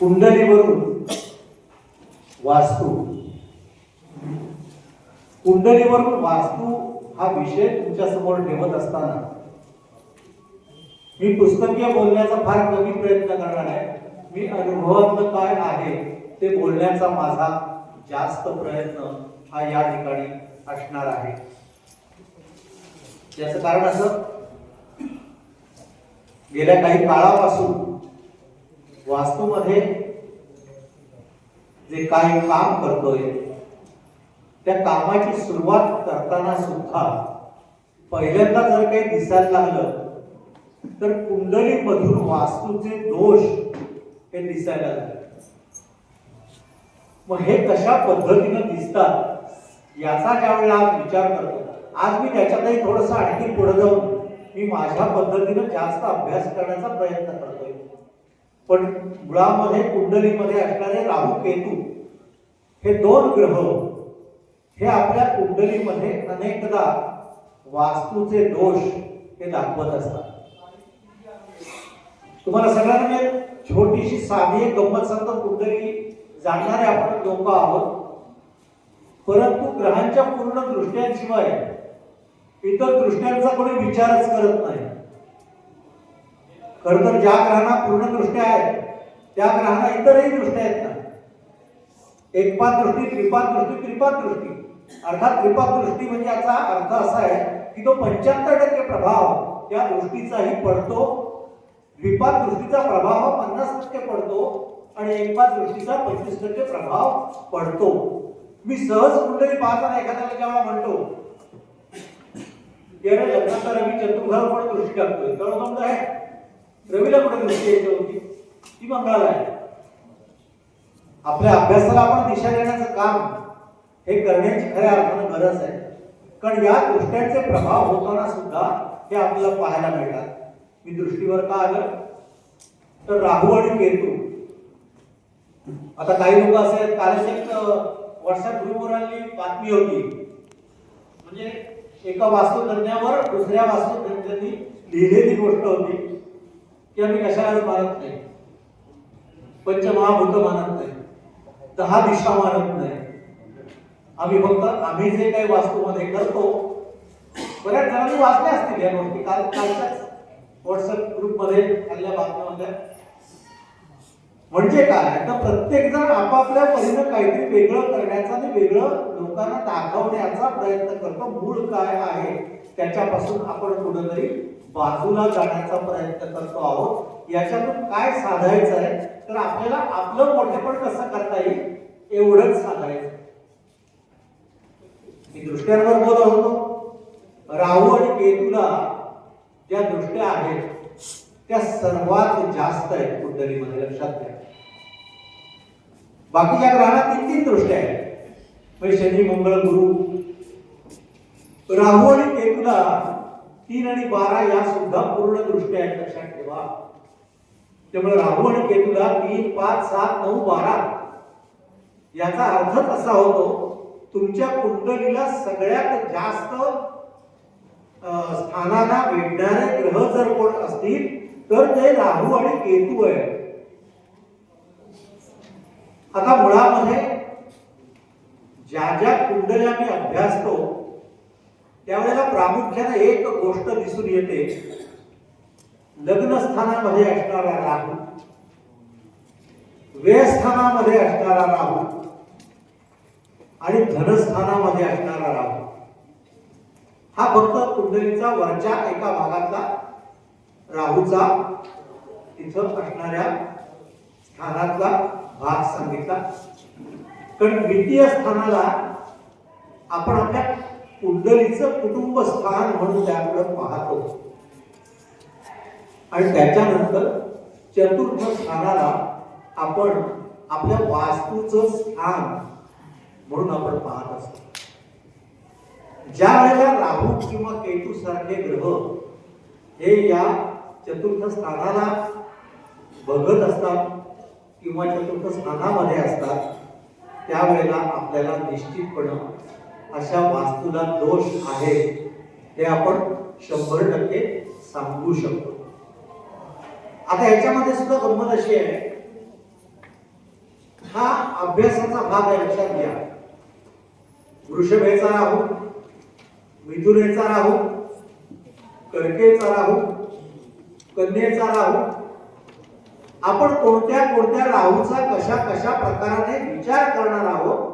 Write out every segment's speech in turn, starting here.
कुंडलीवरून वास्तू कुंडलीवरून वास्तू हा विषय तुमच्यासमोर ठेवत असताना मी पुस्तकीय बोलण्याचा फार कमी प्रयत्न करणार आहे. मी अनुभवातलं काय आहे ते बोलण्याचा माझा जास्त प्रयत्न हा या ठिकाणी असणार आहे. याचं कारण असं गेल्या काही काळापासून वास्तूमध्ये जे काही काम करतोय त्या कामाची सुरुवात करताना सुद्धा पहिल्यांदा जर काही दिसायला लागलं तर कुंडलीमधून वास्तूचे दोष हे दिसायला लागले. मग हे कशा पद्धतीनं दिसतात याचा ज्यावेळेला आज विचार करतो. आज मी त्याच्यातही थोडस आणखी पुढे जाऊन मी माझ्या पद्धतीनं जास्त अभ्यास करण्याचा प्रयत्न करतोय. पण मुळामध्ये कुंडलीमध्ये असणारे राहू केतू हे दोन ग्रह हे आपल्या कुंडलीमध्ये अनेकदा वास्तूचे दोष हे दाखवत असतात. तुम्हाला सगळ्यांना मी छोटीशी साधी गंमत सांगतो कुंडली जाणणारे आपण लोक आहोत. परंतु ग्रहांच्या पूर्ण दृष्ट्यांशिवाय इतर दृष्ट्यांचा कोणी विचारच करत नाही. खर तर ज्या ग्रहांना पूर्ण दृष्ट्या आहेत त्या ग्रहांना इतरही दृष्ट्या आहेत ना. एकपात दृष्टी त्रिपात दृष्टी त्रिपात दृष्टी. अर्थात त्रिपात दृष्टी म्हणजे याचा अर्थ असा आहे की तो पंच्याहत्तर टक्के प्रभाव त्या दृष्टीचाही पडतो द्विपात दृष्टीचा प्रभाव हा पन्नास टक्के पडतो आणि एकपात दृष्टीचा पंचवीस टक्के प्रभाव पडतो. मी सहज कुठेही पाहताना एखाद्याला जेव्हा म्हणतो की लग्नाचा रवी चतुर्भाव पण दृष्टी टाकतोय तर म्हणतो आहे रवीला कुठे दृष्टी यायची होती? ती मंगळाला आहे. आपल्या अभ्यासाला आपण दिशा देण्याचं काम हे करण्याची खऱ्या अर्थानं गरज आहे. कारण या दृष्ट्यांचे प्रभाव होताना सुद्धा हे आपल्याला पाहायला मिळतात. मी दृष्टीवर का आलं? तर राहू आणि केतू. आता काही लोक असे आहेत कालच एक व्हॉट्सअप ग्रुपवर आली बातमी होती. म्हणजे एका वास्तुतज्ञावर दुसऱ्या वास्तुतज्ञांनी लिहिलेली गोष्ट होती. की आम्ही कशाला मानत नाही. पंचमहाभूत मानत नाही. दहा दिशा मानत नाही. आम्ही फक्त आम्ही जे काही वास्तूमध्ये करतो बऱ्याच जणांनी वाचल्या असतील या गोष्टी. काल कालच्याच व्हॉट्सअप ग्रुपमध्ये आलेल्या बातम्या म्हणजे काय? तर प्रत्येक जण आपापल्या परीनं काहीतरी वेगळं करण्याचा आणि वेगळं लोकांना दाखवण्याचा प्रयत्न करतो. मूळ काय आहे? त्याच्यापासून आपण कुठंतरी बाजूला जाण्याचा प्रयत्न करतो आहोत. याच्यातून काय साधायचं आहे? तर आपल्याला आपलं मोठेपण कसं करता येईल? एवढंच साधायचं. मी दृष्ट्यांवर बोलत होतो राहू आणि केतूला ज्या दृष्ट्या आहेत त्या सर्वात जास्त आहेत कुंडलीमध्ये लक्षात घ्या. बाकीच्या ग्रहाला तीन तीन दृष्ट्या आहेत. म्हणजे शनी मंगळ गुरु. राहू आणि केतूला तीन आणि बारा या सुद्धा पूर्ण दृष्ट्या आहेत लक्षात ठेवा. त्यामुळे राहू आणि केतूला तीन पाच सात नऊ बारा याचा अर्थ असा होतो तुमच्या कुंडलीला सगळ्यात जास्त स्थानाला भेटणारे ग्रह जर कोण असतील तर ते राहू आणि केतू आहे. आता मुळामध्ये ज्या ज्या कुंडल्या मी अभ्यासतो त्यावेळेला प्रामुख्याने एक गोष्ट दिसून येते. लग्न स्थानामध्ये असणारा राहू व्ययस्थानामध्ये असणारा राहू आणि धनस्थानामध्ये असणारा राहू. हा फक्त कुंडलीचा वरच्या एका भागातला राहूचा तिथं असणाऱ्या स्थानातला भाग सांगितला. कारण द्वितीय स्थानाला आपण आपल्या कुंडलीचं कुटुंब स्थान म्हणून त्याकडे पाहतो आणि त्याच्यानंतर चतुर्थ स्थानाला आपण आपल्या वास्तूचं स्थान म्हणून आपण पाहत असतो. ज्या वेळेला राहू किंवा केतू सारखे ग्रह हे या चतुर्थ स्थानाला बघत असतात किंवा चतुर्थ स्थानामध्ये असतात त्यावेळेला आपल्याला निश्चितपणे अशा वास्तूला दोष आहे हे आपण शंभर टक्के सांगू शकतो. आता याच्यामध्ये सुद्धा गंमत अशी आहे. हा अभ्यासाचा भाग आहे लक्षात घ्या. वृषभेचा राहू मिथुनेचा राहू कर्केचा राहू कन्येचा राहू आपण कोणत्या कोणत्या राहूचा कशा कशा प्रकाराने विचार करणार आहोत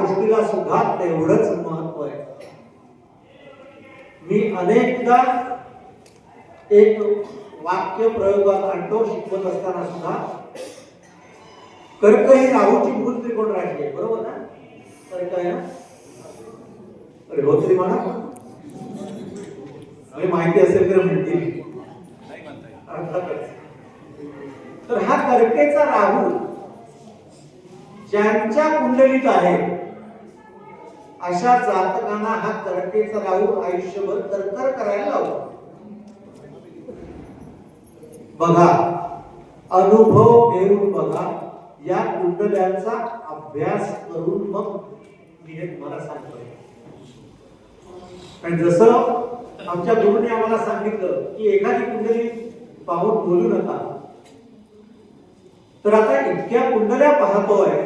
गोष्टीला सुद्धा तेवढंच महत्त्व आहे. मी अनेकदा एक वाक्य प्रयोगात आणतो शिकवत असताना सुद्धा. कर्क ही राहूची मूळ त्रिकोण राशी आहे बरोबर ना? कर्क आहे? ना अरे हो तरी म्हणा. अरे माहिती असेल तर म्हणतील. तर हा कर्केचा राहू ज्यांच्या कुंडलीत आहे अशा जातकांना हा कर्केचा राहू आयुष्यभर तरकर करायला लावतो. बघा अनुभव घेऊन बघा या कुंडल्यांचा अभ्यास करून मग मी हे तुम्हाला सांगतोय आणि जसं आमच्या गुरुने आम्हाला सांगितलं की एखादी कुंडली पाहून बोलू नका. तर आता इतक्या कुंडल्या पाहतोय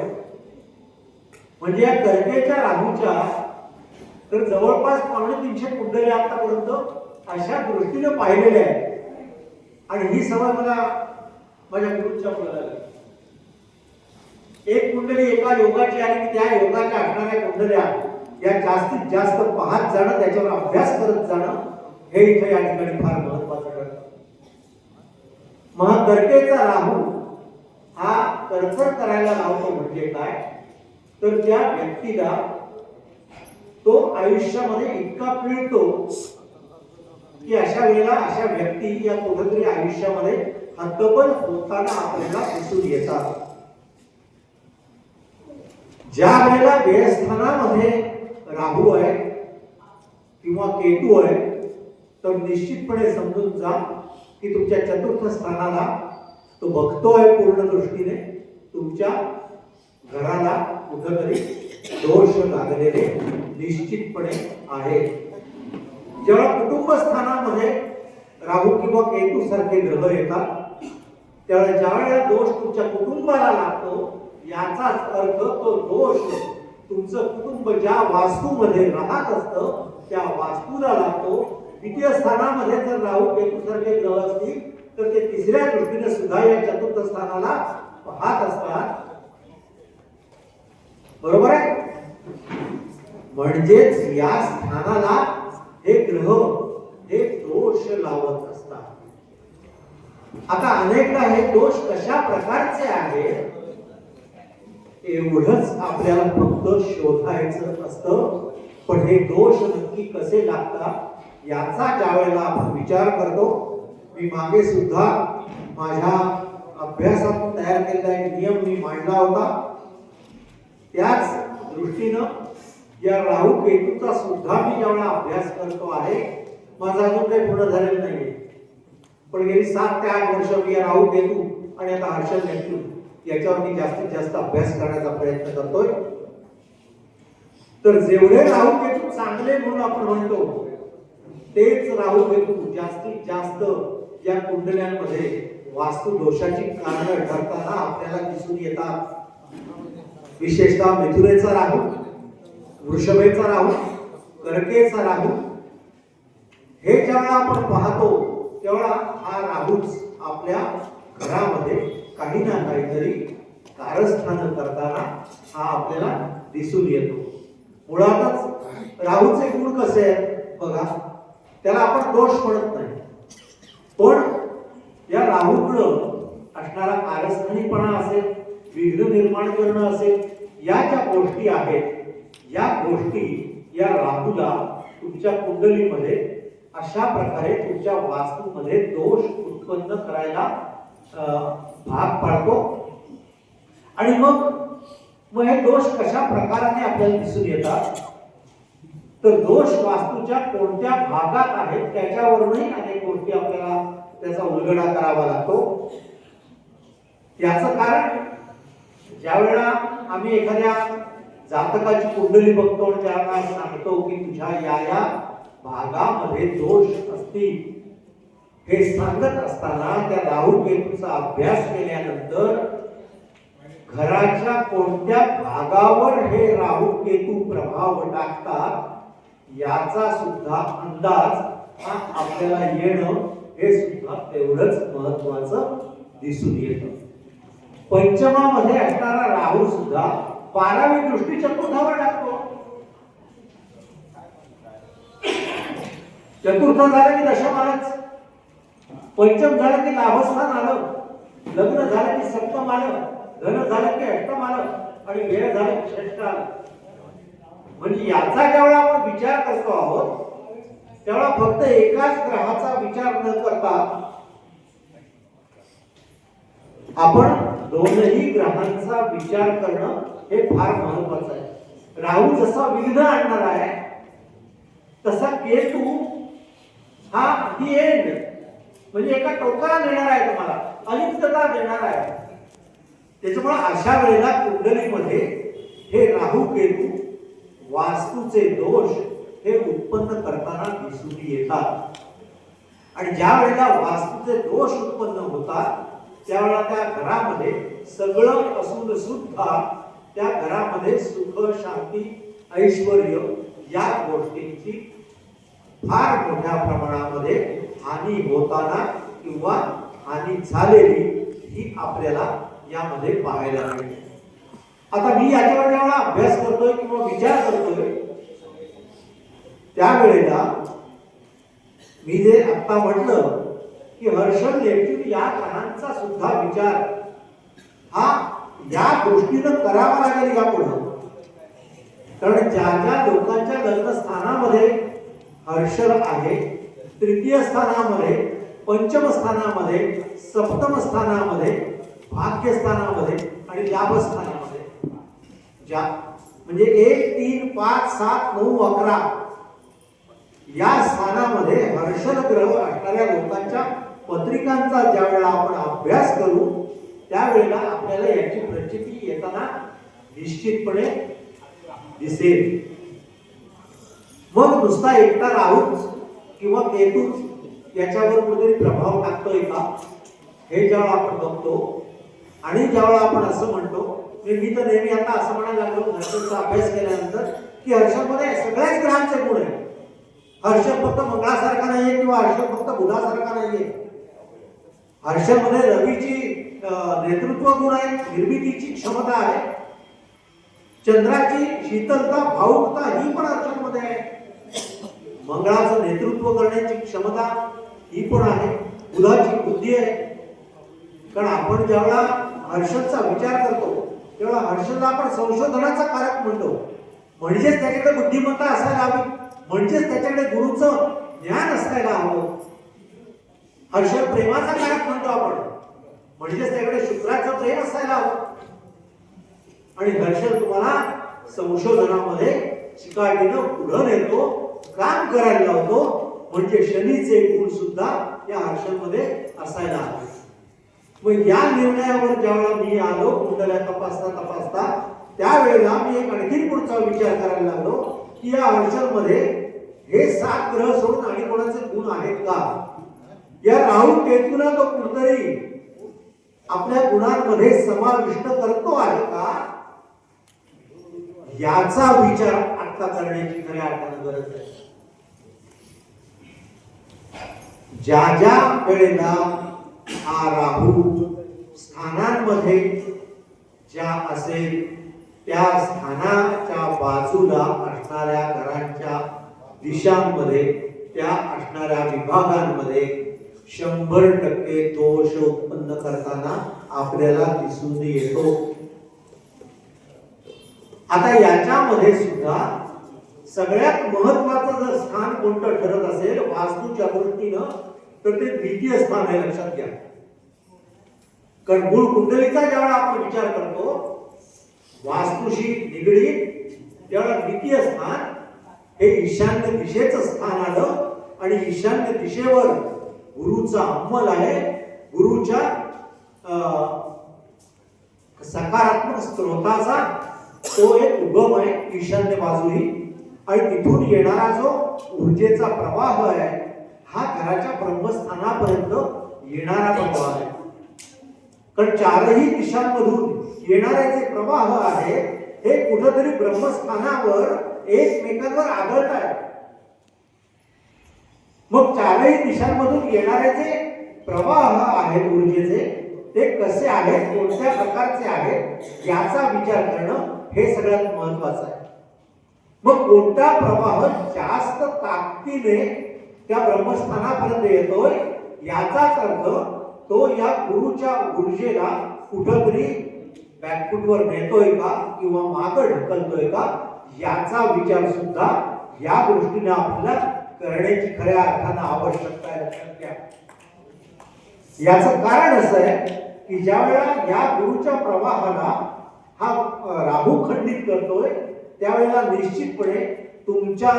म्हणजे या कर्केच्या राहूच्या तर जवळपास पावणे तीनशे कुंडले आतापर्यंत अशा दृष्टीने पाहिलेल्या आहेत. आणि ही सवय मला माझ्या गुरुच्या मुलाला एक कुंडली एका योगाची आणि त्या योगाच्या असणाऱ्या कुंडल्या या जास्तीत जास्त पाहत जाणं त्याच्यावर अभ्यास करत जाणं हे इथे या ठिकाणी फार महत्वाचं ठरतं. महाकर्केचा राहू हा करकर करायला लावतो म्हणजे काय? तर त्या व्यक्तीला तो आयुष्यामध्ये इतका पिळतो की अशा वेळेला अशा व्यक्ती या कुठेतरी आयुष्यामध्ये हतबल होताना आपल्याला दिसून येतात. ज्या वेळेला व्ययस्थानामध्ये राहू आहे किंवा केतू आहे तर निश्चितपणे समजून जा की तुमच्या चतुर्थ स्थानाला तो बघतोय पूर्ण दृष्टीने तुमच्या घराला कुठंतरी दोष लागलेले निश्चितपणे आहे. जेव्हा कुटुंब स्थानामध्ये राहू किंवा केतू सारखे ग्रह येतात त्यावेळेला ज्या वेळेला दोष तुमच्या कुटुंबाला लागतो याचाच अर्थ तो दोष तुमचं कुटुंब ज्या वास्तूमध्ये राहत असतं त्या वास्तूला लागतो. द्वितीय स्थानामध्ये जर राहू केतू सारखे ग्रह असतील तर ते तिसऱ्या दृष्टीने सुद्धा या चतुर्थ स्थानाला पाहत असतात. बरोबर आहे? म्हणजेच या स्थानाला हे ग्रह हे दोष लावत असतात. आता अनेकदा हे दोष कशा प्रकारचे आहेत? एवढंच आपल्याला फक्त शोधायचं असतं. पण हे दोष नक्की कसे लागतात? याचा ज्या वेळेला आपण विचार करतो मी मागे सुद्धा माझ्या अभ्यासातून तयार केलेला एक नियम मी मांडला होता. त्याच दृष्टीनं या राहू केतूचा सुद्धा मी जेवढा अभ्यास करतो आहे माझा अजून काही पूर्ण झालेला नाही पण गेली सात ते आठ वर्ष मी या राहू केतू आणि आता हर्षल नेतू याच्यावर मी जास्तीत जास्त अभ्यास करण्याचा प्रयत्न करतोय. तर जेवढे राहू केतू चांगले म्हणून आपण म्हणतो तेच राहू केतू जास्तीत जास्त या कुंडल्यांमध्ये वास्तू दोषाची कारण ठरताना आपल्याला दिसून येतात. विशेषतः मिथुरेचा राहू वृषभेचा राहू कर्केचा राहू हे ज्यावेळा आपण पाहतो तेव्हा हा राहूच आपल्या घरामध्ये काही ना काहीतरी कारस्थान करताना हा आपल्याला दिसून येतो. मुळातच राहूचे गुण कसे आहेत बघा त्याला आपण दोष म्हणत नाही. पण या राहूकडं असणारा कारस्थानीपणा असेल विघ्न निर्माण करणं असेल या ज्या गोष्टी आहेत या गोष्टी या राहूला तुमच्या कुंडलीमध्ये अशा प्रकारे तुमच्या वास्तूमध्ये दोष उत्पन्न करायला भाग पाडतो. आणि मग मग हे दोष कशा प्रकाराने आपल्याला दिसून येतात? तर दोष वास्तूच्या कोणत्या भागात आहेत त्याच्यावरूनही अनेक गोष्टी आपल्याला त्याचा उलगडा करावा लागतो. याचं कारण ज्यावेळेला आम्ही एखाद्या जातकाची कुंडली बघतो आणि त्याला सांगतो की तुझ्या या या भागामध्ये दोष असतील. हे सांगत असताना त्या राहू केतूचा अभ्यास केल्यानंतर घराच्या कोणत्या भागावर हे राहू केतू प्रभाव टाकतात याचा सुद्धा अंदाज हा आपल्याला येणं हे सुद्धा तेवढंच महत्वाचं दिसून येतं. पंचमामध्ये असणारा राहू सुद्धा बारावी दृष्टी चतुर्थावर टाकतो. चतुर्थ झालं की दशम आलंच पंचम झालं की लाभस्थान आलं. लग्न झालं की सप्तम आलं. धन झालं की अष्टम आलं. आणि वेळ झालं की षष्ट आलं. म्हणजे याचा ज्यावेळा आपण विचार करतो आहोत तेव्हा फक्त एकाच ग्रहाचा विचार न करता आपण दोनही ग्रहांचा विचार करणं हे फार महत्वाचं आहे. राहू जसा विघ्न आणणार आहे तसा केतू हा दी एंड म्हणजे एका टोकाला नेणार आहे तुम्हाला अलिप्तता देणार आहे. त्याच्यामुळे अशा वेळेला कुंडलीमध्ये हे राहू केतू वास्तूचे दोष हे उत्पन्न करताना दिसून येतात. आणि ज्या वेळेला वास्तूचे दोष उत्पन्न होतात त्यावेळेला त्या घरामध्ये सगळं असून सुद्धा त्या घरामध्ये सुख शांती ऐश्वर या गोष्टींची फार मोठ्या प्रमाणामध्ये हानी होताना किंवा हानी झालेली ही आपल्याला यामध्ये पाहायला मिळते आता मी याच्यावर जेव्हा अभ्यास करतोय किंवा विचार करतोय त्यावेळेला मी जे आत्ता म्हटलं की हर्षल नेपच्यून या कानांचा सुद्धा विचार. हा या गोष्टीनं करावा लागेल यापुढं कारण ज्या ज्या लोकांच्या लग्न हर्षर हर्षल आहे तृतीय स्थानामध्ये पंचम स्थानामध्ये सप्तम स्थानामध्ये भाग्यस्थानामध्ये आणि लाभस्थानामध्ये ज्या म्हणजे एक तीन पाच सात नऊ अकरा. या स्थानामध्ये हर्षल ग्रह असणाऱ्या लोकांच्या पत्रिकांचा ज्या वेळेला आपण अभ्यास करू त्यावेळेला आपल्याला याची प्रचिती येताना निश्चितपणे दिसेल. मग नुसता एकटा राहूच किंवा केतूच याच्यावर कुठेतरी प्रभाव टाकतोय का? हे ज्यावेळा आपण बघतो आणि ज्यावेळा आपण असं म्हणतो मी मी तर नेहमी आता असं म्हणायला लागलो हर्षचा अभ्यास केल्यानंतर की हर्षमध्ये सगळ्याच ग्रहांचे गुण आहेत. हर्ष फक्त मंगळासारखा नाहीये किंवा हर्ष फक्त बुधासारखा नाहीये. आरशामध्ये रवीची नेतृत्व गुण आहे निर्मितीची क्षमता आहे. चंद्राची शीतलता भावुकता ही पण हर्षलमध्ये आहे. मंगळाचं नेतृत्व करण्याची क्षमता ही पण आहे. बुधाची बुद्धी आहे. कारण आपण ज्यावेळा हर्षदचा विचार करतो तेव्हा हर्षदला आपण संशोधनाचा कारक म्हणतो. म्हणजेच त्याच्याकडे बुद्धिमत्ता असायला हवी. म्हणजेच त्याच्याकडे गुरुचं ज्ञान असायला हवं. हर्ष प्रेमाचा कारक म्हणतो आपण. म्हणजेच त्याकडे शुक्राचं प्रेम असायला हवं. आणि हर्षद तुम्हाला संशोधनामध्ये चिकाटीनं पुढं नेतो काम करायला लावतो. म्हणजे शनीचे गुण सुद्धा या हर्षदमध्ये असायला हवे. मग या निर्णयावर ज्यावेळेला मी आलो कुंडल्या तपासता तपासता त्यावेळेला मी एक आणखी पुढचा विचार करायला लागलो की या हर्षांमध्ये हे सात ग्रह सोडून आणि कोणाचे गुण आहेत का? या राहू केतूला तो कुठतरी आपल्या गुणांमध्ये समाविष्ट करतो आहे का? याचा विचार आता करण्याची खऱ्या अर्थानं गरज आहे. ज्या ज्या वेळेला हा राहू स्थानांमध्ये ज्या असेल त्या स्थानाच्या बाजूला असणाऱ्या घरांच्या दिशांमध्ये त्या असणाऱ्या विभागांमध्ये शंभर टक्के दोष उत्पन्न करताना आपल्याला दिसून येतो. आता याच्यामध्ये सुद्धा सगळ्यात महत्वाचं जर स्थान कोणतं ठरत असेल वास्तूच्या दृष्टीनं तर ते द्वितीय स्थान आहे लक्षात घ्या. कारण मूळ कुंडलीचा ज्यावेळा आपण विचार करतो वास्तूशी निगडीत त्यावेळा द्वितीय स्थान हे ईशान्य दिशेचं स्थान आलं आणि ईशान्य दिशेवर गुरुचा अंमल आहे गुरुच्या अं, सकारात्मक स्त्रोताचा तो एक उगम आहे ईशान्य बाजूही आणि तिथून येणारा जो ऊर्जेचा प्रवाह आहे हा घराच्या ब्रह्मस्थानापर्यंत येणारा प्रवाह आहे. कारण चारही दिशांमधून येणारे जे प्रवाह आहे हे कुठंतरी ब्रह्मस्थानावर एकमेकांवर आदळत आहे. मग चारही दिशांमधून येणारे जे प्रवाह आहेत ऊर्जेचे ते कसे आहेत कोणत्या प्रकारचे आहेत याचा विचार करणं हे सगळ्यात महत्वाचं आहे. मग कोणता प्रवाह जास्त ताकदीने त्या ब्रह्मस्थानापर्यंत येतोय याचाच अर्थ तो या गुरुच्या ऊर्जेला कुठंतरी बॅकफुटवर नेतोय का किंवा मागं ढकलतोय का याचा विचार सुद्धा या दृष्टीने आपल्याला करण्याची खऱ्या अर्थानं आवश्यकता आहे लक्षात घ्या. याचं कारण असं आहे की ज्या वेळेला या गुरुच्या प्रवाहाला हा राहू खंडित करतोय त्यावेळेला निश्चितपणे तुमच्या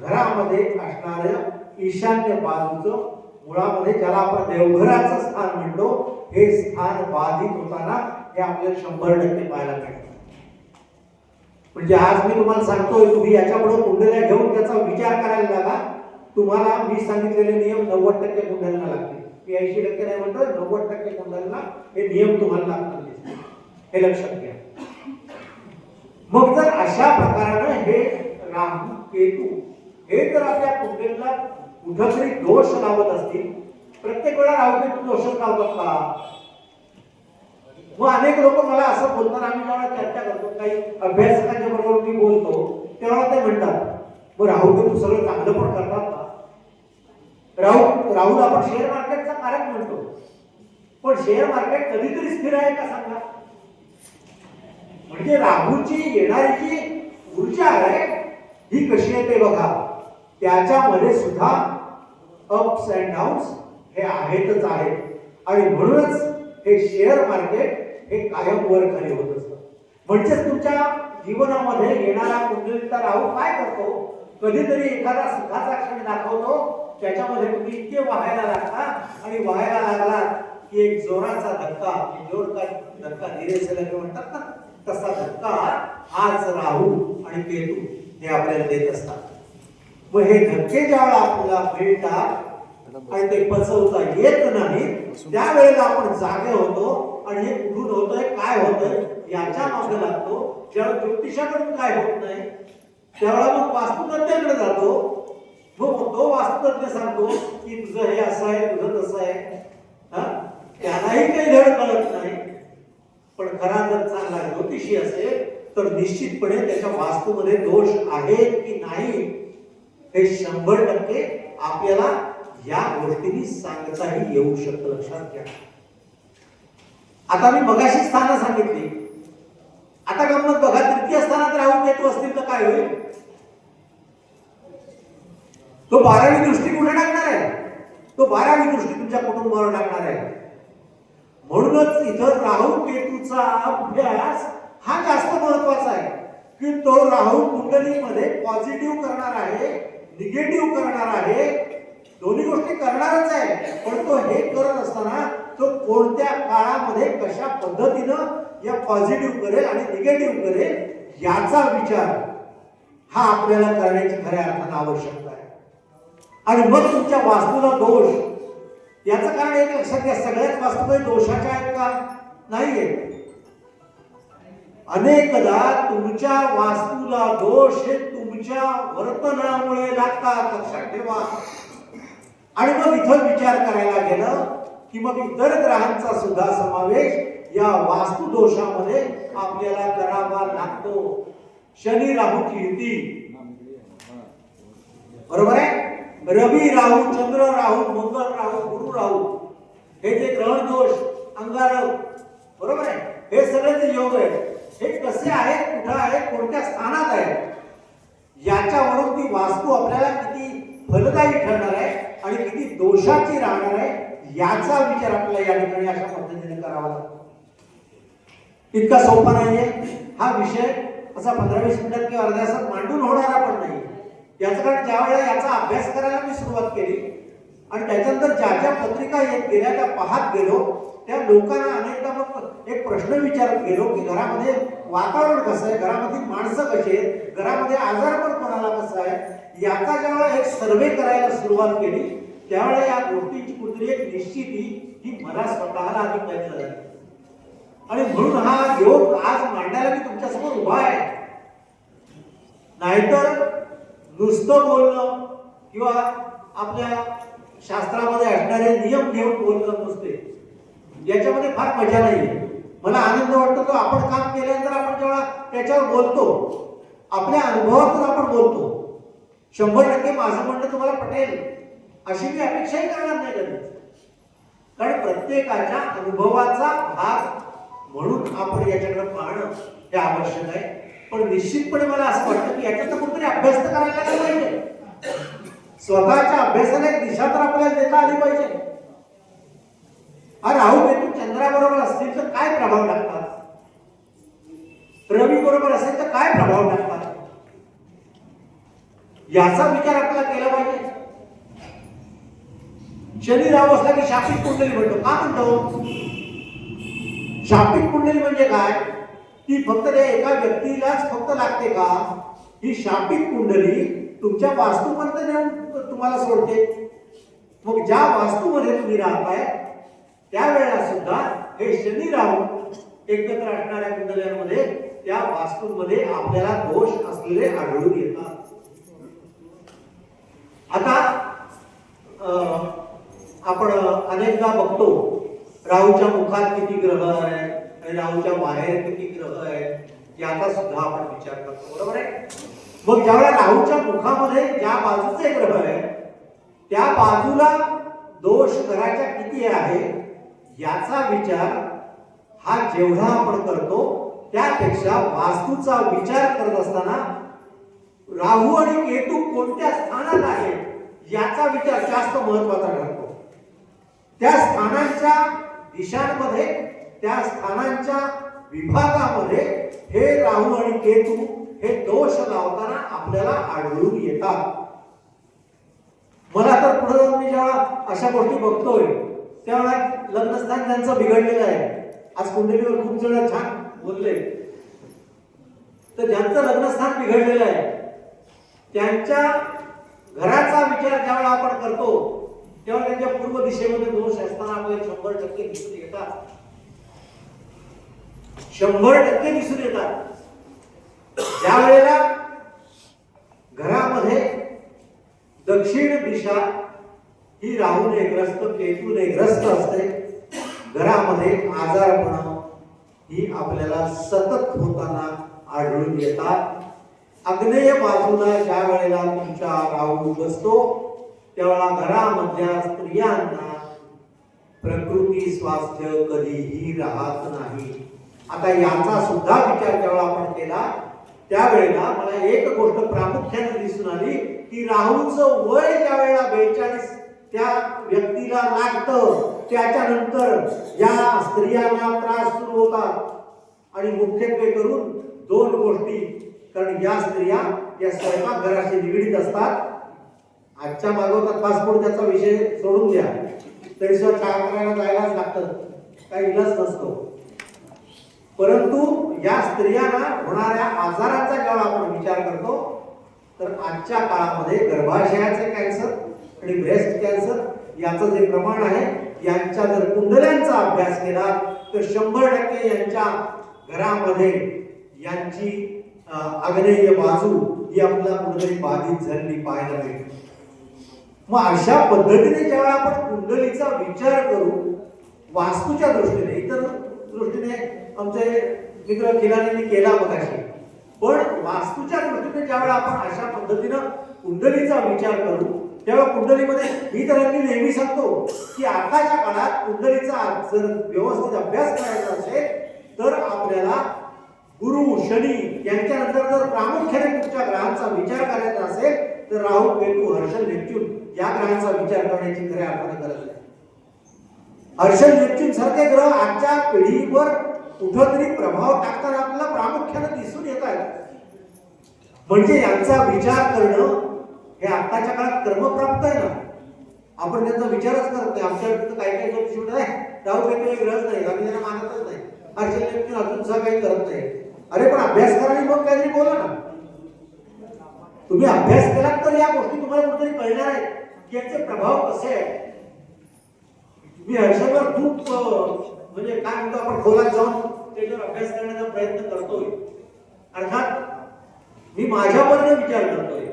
घरामध्ये असणाऱ्या ईशान्य बाजूचं मुळामध्ये ज्याला आपण देवघराचं स्थान म्हणतो हे स्थान बाधित होताना हे आपल्याला शंभर टक्के पाहायला मिळतं. म्हणजे आज मी तुम्हाला सांगतोय तुम्ही याच्यापुढे कुंडल्या घेऊन त्याचा विचार करायला लागा. तुम्हाला मी सांगितलेले नियम नव्वद टक्के कुंडलना लागतील. मी ऐंशी टक्के नाही म्हणतो नव्वद टक्के कुंडलना हे नियम तुम्हाला लागतील हे लक्षात घ्या. मग जर अशा प्रकारानं हे राहू केतू हे जर आपल्या कुंडलीला कुठंतरी दोष लावत असतील प्रत्येक वेळा राहू केतू दोषच लावतात का? मग अनेक लोक मला असं बोलतात आम्ही जेव्हा चर्चा करतो काही अभ्यासकांच्या बरोबर मी बोलतो तेव्हा ते म्हणतात मग राहुल तू सगळं चांगलं पण करतात का? राहुल राहुल आपण शेअर मार्केटचा कारक म्हणतो. पण शेअर मार्केट कधीतरी स्थिर आहे का सांगा? म्हणजे राहूची येणारी जी ऊर्जा आहे ही कशी येते बघा. त्याच्यामध्ये सुद्धा अप्स अँड डाऊन्स हे आहेतच आहेत. आणि म्हणूनच हे शेअर मार्केट हे कायम वर खाली होत असतं. म्हणजेच तुमच्या जीवनामध्ये येणारा कुंडलीचा राहू काय करतो? कधीतरी एखादा सुखाचा क्षण दाखवतो त्याच्यामध्ये तुम्ही इतके वाहायला लागता आणि वाहायला लागला की एक जोराचा धक्का जोर का धक्का धीरे से म्हणतात ना तसा धक्का आज राहू आणि केतू हे आपल्याला देत असतात. मग हे धक्के ज्यावेळेला आपल्याला मिळतात आणि ते पचवता येत नाही. त्यावेळेला आपण जागे होतो आणि हे कुठून होतंय काय होतंय याच्या मागे लागतो. ज्यावेळेला ज्योतिषाकडून काय होत नाही त्यावेळेला मग वास्तुतज्ञाकडे जातो. मग तो वास्तुतज्ञ सांगतो की तुझं हे असं आहे तुझं तसं आहे. हा? त्यालाही काही धड कळत नाही. पण खरा जर चांगला ज्योतिषी असेल तर निश्चितपणे त्याच्या वास्तूमध्ये दोष आहेत की नाही हे शंभर टक्के आपल्याला या गोष्टींनी सांगताही येऊ शकतं लक्षात घ्या. आता मी मगाशी स्थानं सांगितली. आता गमत बघा तृतीय स्थानात राहून येतो असतील तर काय होईल? तो बारावी दृष्टी कुठे टाकणार आहे? तो बारावी दृष्टी तुमच्या कुटुंबावर टाकणार आहे. म्हणूनच इथं राहू केतूचा अभ्यास हा जास्त महत्त्वाचा आहे. की तो राहू कुंडलीमध्ये पॉझिटिव्ह करणार आहे निगेटिव्ह करणार आहे दोन्ही गोष्टी करणारच आहे. पण तो हे करत असताना तो कोणत्या काळामध्ये कशा पद्धतीनं या पॉझिटिव्ह करेल आणि निगेटिव्ह करेल याचा विचार हा आपल्याला करण्याची खऱ्या अर्थानं आवश्यकता आहे. आणि मग तुमच्या वास्तूला दोष. याचं कारण एक लक्षात घ्या सगळ्याच वास्तू दोषाच्या आहेत का? नाहीये. अनेकदा तुमच्या वास्तूला दोष हे तुमच्या वर्तनामुळे लागतात. लक्षात ठेवा. आणि मग इथं विचार करायला गेलं की मग इतर ग्रहांचा सुद्धा समावेश या वास्तुदोषामध्ये आपल्याला करावा लागतो. शनी राहूची युती बरोबर आहे? रवी राहू चंद्र राहू मंगल राहू गुरु राहू. हे जे ग्रहण दोष अंगारक बरोबर आहे? हे सगळे जे योग आहेत हे कसे आहेत कुठं आहेत कोणत्या स्थानात आहेत? याच्यावरून ती वास्तू आपल्याला किती फलदायी ठरणार आहे? आणि किती दोषाची राहणार आहे याचा विचार आपल्याला या ठिकाणी अशा पद्धतीने करावा लागतो. इतका सोपा नाहीये. हा विषय असा पंधरा वीस मिनिटात किंवा अर्ध्या तासात मांडून होणारा पण नाही. याचं कारण ज्या वेळेला याचा अभ्यास करायला मी सुरुवात केली आणि त्याच्यानंतर ज्या ज्या पत्रिका येत गेल्या त्या पाहत गेलो त्या लोकांना अनेकदा मग एक प्रश्न विचारत गेलो की घरामध्ये वातावरण कसं आहे? घरामध्ये माणसं कशी आहेत? घरामध्ये आजार पण कोणाला कसं आहे? याचा जेव्हा एक सर्वे करायला सुरुवात केली त्यावेळेला या गोष्टीची कुठली एक निश्चिती ही मला स्वतःला आधी माहीत झाली आणि म्हणून हा योग आज मांडायला मी तुमच्यासमोर उभा आहे. नाहीतर नुसतं बोलणं किंवा आपल्या शास्त्रामध्ये असणारे नियम घेऊन बोलणं नुसते याच्यामध्ये फार मजा नाही मला आनंद वाटतो की आपण काम केल्यानंतर आपण जेव्हा त्याच्यावर बोलतो आपल्या अनुभवातून आपण बोलतो शंभर टक्के माझं म्हणणं तुम्हाला पटेल. अशी मी अपेक्षाही करणार नाही कधी कारण प्रत्येकाच्या अनुभवाचा भाग म्हणून आपण याच्याकडे पाहणं हे आवश्यक आहे. पण निश्चितपणे मला असं वाटतं की याच्यात कुठेतरी अभ्यास तर करायला पाहिजे. स्वतःच्या अभ्यासाला एक दिशा तर आपल्याला देता आली पाहिजे. हा राहू केतू चंद्राबरोबर असतील तर काय प्रभाव टाकतात? रवी बरोबर असेल तर काय प्रभाव टाकतात? याचा विचार आपल्याला केला पाहिजे. शनी राहू असला की शापित कुंडली म्हणतो. का म्हणतो? शापित कुंडली म्हणजे काय? ती फक्त त्या एका व्यक्तीलाच फक्त लागते का? ही शापित कुंडली तुमच्या वास्तूपर्यंत नेऊन तुम्हाला सोडते. मग ज्या वास्तूमध्ये तुम्ही राहताय त्यावेळेला सुद्धा हे शनी राहू एकत्र असणाऱ्या कुंडल्यांमध्ये त्या वास्तूंमध्ये आपल्याला दोष असलेले आढळून येतात. आता आपण अनेकदा बघतो राहूच्या मुखात किती ग्रह आहे राहूच्या बाहेर किती ग्रह आहे याचा सुद्धा आपण विचार करतो बरोबर आहे? मग ज्यावेळेला राहूच्या मुखामध्ये ज्या बाजूचे ग्रह आहे त्या बाजूला दोष करायचा किती आहे याचा विचार हा जेवढा आपण करतो त्यापेक्षा वास्तूचा विचार करत असताना राहू आणि केतू कोणत्या स्थानात आहे याचा विचार जास्त महत्त्वाचा ठरतो. त्या स्थानांच्या दिशांमध्ये त्या स्थानांच्या विभागामध्ये हे राहू आणि केतू हे दोष लावताना आपल्याला आढळून येतात. मला तर पुढे जाऊन मी जेव्हा अशा गोष्टी बघतोय त्यावेळेला लग्नस्थान त्यांचं बिघडलेलं आहे. आज कुंडलीवर खूप जण छान बोलले. तर ज्यांचं लग्नस्थान बिघडलेलं आहे त्यांच्या घराचा विचार ज्यावेळेला आपण करतो तेव्हा त्यांच्या पूर्व दिशेमध्ये दोष असताना आपल्याला शंभर टक्के दिसून येतात. शंभर टक्के दिसून येतात. ज्या वेळेला घरामध्ये दक्षिण दिशा ही राहूने ग्रस्त केतूने ग्रस्त असते घरामध्ये आजारपणा ही आपल्याला सतत होताना आढळून येतात. अग्नेय बाजूला ज्या वेळेला तुमच्या राहू बसतो त्यावेळेला घरामधल्या स्त्रियांना प्रकृती स्वास्थ्य कधीही राहत नाही. आता याचा सुद्धा विचार जेव्हा आपण केला त्यावेळेला मला एक गोष्ट प्रामुख्याने दिसून आली की राहूचं वय त्यावेळेला बेचाळीस त्या व्यक्तीला लागतं. त्याच्यानंतर या स्त्रियांना त्रास सुरू होतात. आणि मुख्यत्वे करून दोन गोष्टी कारण या स्त्रिया या स्वयंपाकघराशी निगडीत असतात. आजच्या मागवतात पासपोर्ट त्याचा विषय सोडून द्या. तरीसुद्धा चहा करायला जायलाच लागतं. काही इलाज नसतो. परंतु या स्त्रियांना होणाऱ्या आजाराचा जेव्हा आपण विचार करतो तर आजच्या काळामध्ये गर्भाशयाचे कॅन्सर आणि ब्रेस्ट कॅन्सर याचं जे प्रमाण आहे यांच्या जर कुंडल्यांचा अभ्यास केला तर शंभर टक्के यांच्या घरामध्ये यांची आग्नेय बाजू ही आपल्याला कुठेतरी बाधित झालेली पाहायला मिळते. मग अशा पद्धतीने जेव्हा आपण कुंडलीचा विचार करू वास्तूच्या दृष्टीने इतर दृष्टीने आमचे मित्र खिलाऱ्यांनी केला मगाशी. पण वास्तूच्या दृष्टीने ज्यावेळेला आपण अशा पद्धतीनं कुंडलीचा विचार करू तेव्हा कुंडलीमध्ये मी तर अगदी नेहमी सांगतो की आताच्या काळात कुंडलीचा जर व्यवस्थित अभ्यास करायचा असेल तर आपल्याला गुरु शनी यांच्यानंतर जर प्रामुख्याने तुमच्या ग्रहांचा विचार करायचा असेल तर राहू केतू हर्षल नेपच्यून या ग्रहांचा विचार करण्याची खऱ्या अर्थाने गरज आहे हर्षल नेपच्यून सारखे ग्रह आजच्या पिढीवर कुठंतरी प्रभाव टाकताना आपल्याला प्रामुख्याने दिसून येत आहेत. म्हणजे यांचा विचार करणं हे आत्ताच्या काळात कर्मप्राप्त आहे ना. आपण त्यांचा विचारच करत नाही. आमच्या काही काही लोक शिवत राहू केतू हे ग्रहच नाही आम्ही त्यांना मानतच नाही. हर्षल नेपच्यून अजून सुद्धा काही करत नाही. अरे पण अभ्यास करा आणि मग काहीतरी बोला ना. तुम्ही अभ्यास केलात तर या गोष्टी तुम्हाला कुठेतरी कळणार आहेत की याचे प्रभाव कसे आहेत. मी हर्षवर खूप म्हणजे काय म्हणतो आपण खोलात जाऊन त्याच्यावर अभ्यास करण्याचा प्रयत्न करतोय. अर्थात मी माझ्यावरनं विचार करतोय.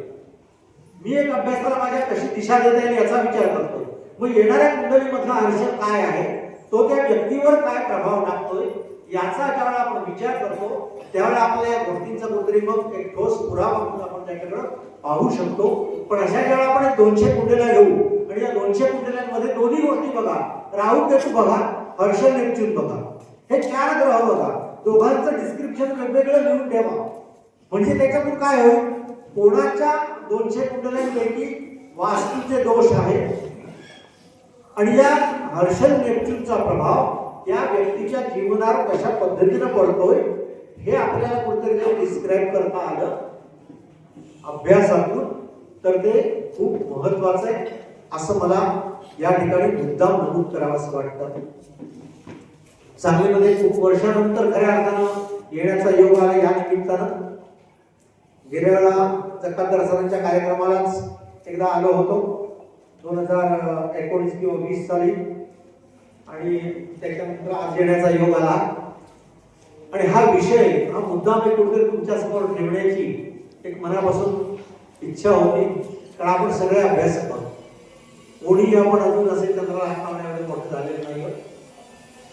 मी एक अभ्यासाला माझ्या कशी दिशा देता येईल याचा विचार करतोय. मग येणाऱ्या कुंडलीमधला हर्ष काय आहे? तो त्या व्यक्तीवर काय प्रभाव टाकतोय? याचा ज्यावेळेला आपण विचार करतो त्यावेळेला आपल्या या गोष्टींचा कुठेतरी मग एक ठोस पुरावा म्हणून आपण त्याच्याकडं पाहू शकतो. पण अशा ज्यावेळेला आपण दोनशे कुंडल्या घेऊ आणि या दोनशे कुंडल्यांमध्ये दोन्ही गोष्टी बघा. राहू केतू बघा हर्षल नेपच्यून बघा. हे चार ग्रह बघा. दोघांचं डिस्क्रिप्शन वेगवेगळं लिहून ठेवा. म्हणजे त्याच्यातून काय होईल? कोणाच्या दोनशे कुंडल्यांपैकी वास्तूचे दोष आहेत? आणि या हर्षल नेपच्यूनचा प्रभाव त्या व्यक्तीच्या जीवनावर कशा पद्धतीनं पडतोय हे आपल्याला कुठेतरी डिस्क्राईब करता आलं अभ्यासातून. तर ते खूप महत्वाचं आहे असं मला या ठिकाणी मुद्दाम नमूद करावंसं वाटतं. सांगलीमध्ये खूप वर्षानंतर खऱ्या अर्थानं येण्याचा योग आला या निमित्तानं. गेल्या वेळा जकातदार सरांच्या कार्यक्रमालाच एकदा आलो होतो. दोन हजार एकोणीस किंवा वीस साली. आणि त्याच्यानंतर आज येण्याचा योग आला. आणि हा विषय हा मुद्दा मी कुठेतरी तुमच्यासमोर ठेवण्याची एक मनापासून इच्छा होती. कारण आपण सगळे अभ्यास आहोत. कोणी आपण अजून असे तर त्याला लावण्यामध्ये मोठं झालेलं नाही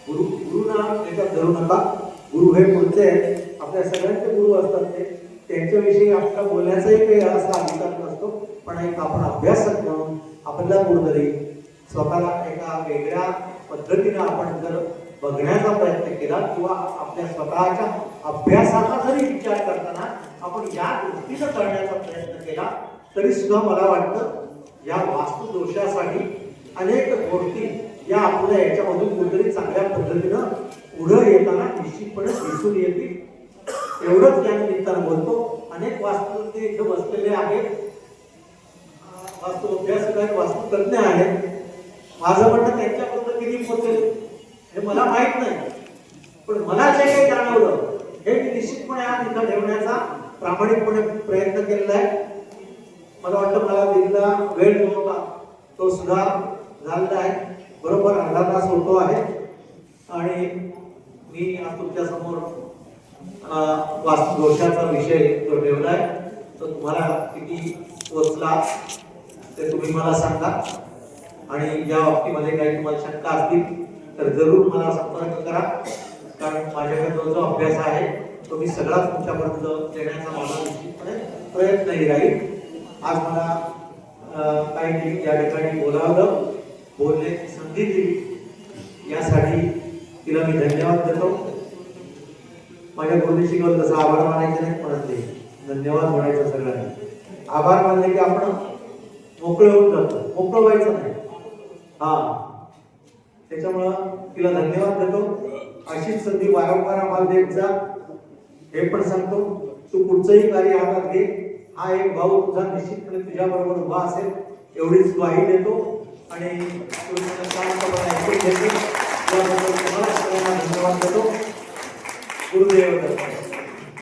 गुरु गुरुना त्याच्यात धरू नका. गुरु हे पुढचे आहेत आपल्या सगळ्यांचे गुरु असतात ते. त्यांच्याविषयी आपल्या बोलण्याचाही काही असा अधिकार नसतो. पण एक आपण अभ्यासक म्हणून आपल्याला कुठेतरी स्वतःला एका वेगळ्या पद्धतीने आपण जर बघण्याचा प्रयत्न केला किंवा आपल्या स्वतःच्या अभ्यासाचा जरी विचार करताना आपण या गोष्टीचा करण्याचा प्रयत्न केला तरी सुद्धा मला वाटतं या वास्तुदोषासाठी अनेक गोष्टी या आपल्या याच्यामधून कुठेतरी चांगल्या पद्धतीनं पुढं येताना निश्चितपणे दिसून येतील. एवढंच या निमित्तानं बोलतो. अनेक वास्तू इथे बसलेले आहेत. वास्तू अभ्यासक आहेत वास्तुतज्ञ आहेत. माझं म्हणणं त्यांच्याबद्दल किती पोचेल हे मला माहीत नाही. पण मला जे काही जाणवलं हे मी निश्चितपणे आज इथं ठेवण्याचा प्रामाणिकपणे प्रयत्न केलेला आहे. मला वाटतं मला दिलेला वेळ जो होता तो सुद्धा झालेला आहे. बरोबर अर्धा तास होतो आहे. आणि मी आज तुमच्यासमोर वास्तुदोषाचा विषय जो ठेवला आहे तो तुम्हाला किती पोचला ते तुम्ही मला सांगा. आणि या बाबतीमध्ये काही तुम्हाला शंका असतील तर जरूर मला संपर्क करा. कारण माझ्याकडे जो जो अभ्यास आहे तो मी सगळा तुमच्यापर्यंत देण्याचा माझा निश्चितपणे प्रयत्नही राहील. आज मला काही नाही या ठिकाणी बोलावलं. बोलण्याची संधी दिली. यासाठी तिला मी धन्यवाद देतो. माझ्या गुरुने शिकवलं तसं आभार मानायचं नाही म्हणत नाही धन्यवाद म्हणायचं सगळ्यांनी. आभार मानले की आपण मोकळे होऊन जातो. मोकळं व्हायचं नाही. हा. त्याच्यामुळं तिला धन्यवाद देतो. अशीच संधी वारंवार आम्हाला देत जा. हे पण सांगतो तू कुठचंही कार्य हातात घे. हा एक भाऊ तुझा निश्चितपणे तुझ्या बरोबर उभा असेल एवढीच ग्वाही देतो. आणि धन्यवाद देतो. गुरुदेव दत्त.